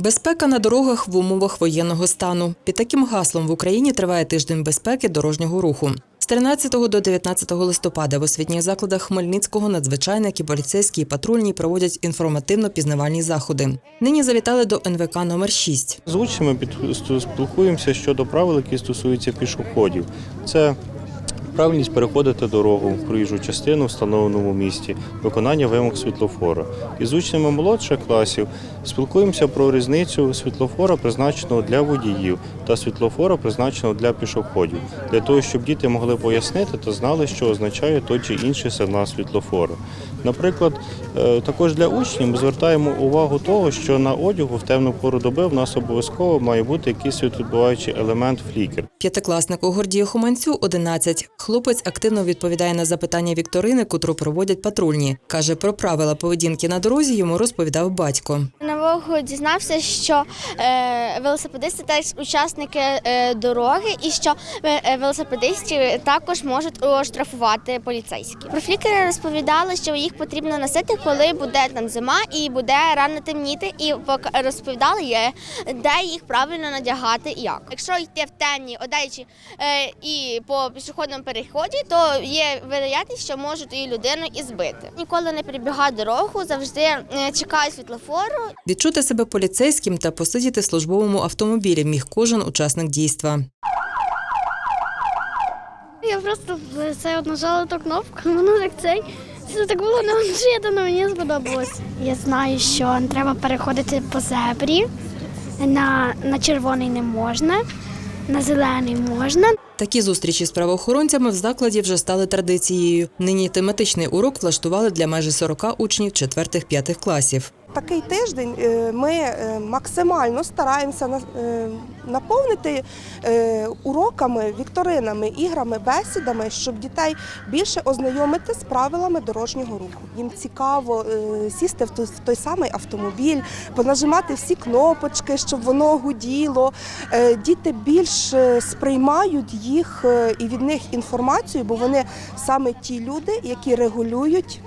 Безпека на дорогах в умовах воєнного стану. Під таким гаслом в Україні триває тиждень безпеки дорожнього руху. З 13 до 19 листопада в освітніх закладах Хмельницького надзвичайники, поліцейські і патрульні проводять інформативно-пізнавальні заходи. Нині завітали до НВК номер 6 З учнями спілкуємося щодо правил, які стосуються пішоходів. Це правильність переходити дорогу в проїжджу частину в встановленому місті, виконання вимог світлофора. І з учнями молодших класів спілкуємося про різницю світлофора, призначеного для водіїв, та світлофора, призначеного для пішоходів, для того, щоб діти могли пояснити та знали, що означає той чи інший сигнал світлофора. Наприклад, е, також для учнів ми звертаємо увагу того, що на одягу в темну пору доби в нас обов'язково має бути якийсь світловідбиваючий елемент флікер. П'ятикласнику Гордію Хоманцю 11. Хлопець активно відповідає на запитання вікторини, котру проводять патрульні. Каже, про правила поведінки на дорозі йому розповідав батько. Нового дізнався, що е, велосипедисти теж учасники е, дороги, і що е, велосипедистів також можуть оштрафувати поліцейські. Про флікери розповідали, що їх потрібно носити, коли буде там зима і буде рано темніти. І розповідали, де їх правильно надягати і як. Якщо йти в темній одежі е, і по пішохідному переході, то є вероятність, що можуть і людину і збити. Ніколи не перебігаю дорогу, завжди е, чекаю світлофору Відчути себе поліцейським та посидіти в службовому автомобілі міг кожен учасник дійства. Я просто це от нажала ту кнопку, воно так цей. Це так було неожиданно, мені сподобалось. Я знаю, що треба переходити по зебрі, на, на червоний не можна, на зелений можна. Такі зустрічі з правоохоронцями в закладі вже стали традицією. Нині тематичний урок влаштували для майже 40 учнів 4-5 класів. Такий тиждень е, ми е, максимально стараємося е, наповнити уроками, вікторинами, іграми, бесідами, щоб дітей більше ознайомити з правилами дорожнього руху. Їм цікаво сісти в той, самий автомобіль, понажимати всі кнопочки, щоб воно гуділо. Діти більш сприймають їх і від них інформацію, бо вони саме ті люди, які регулюють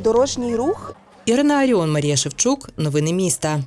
дорожній рух Ірина Аріон, Марія Шевчук. Новини міста.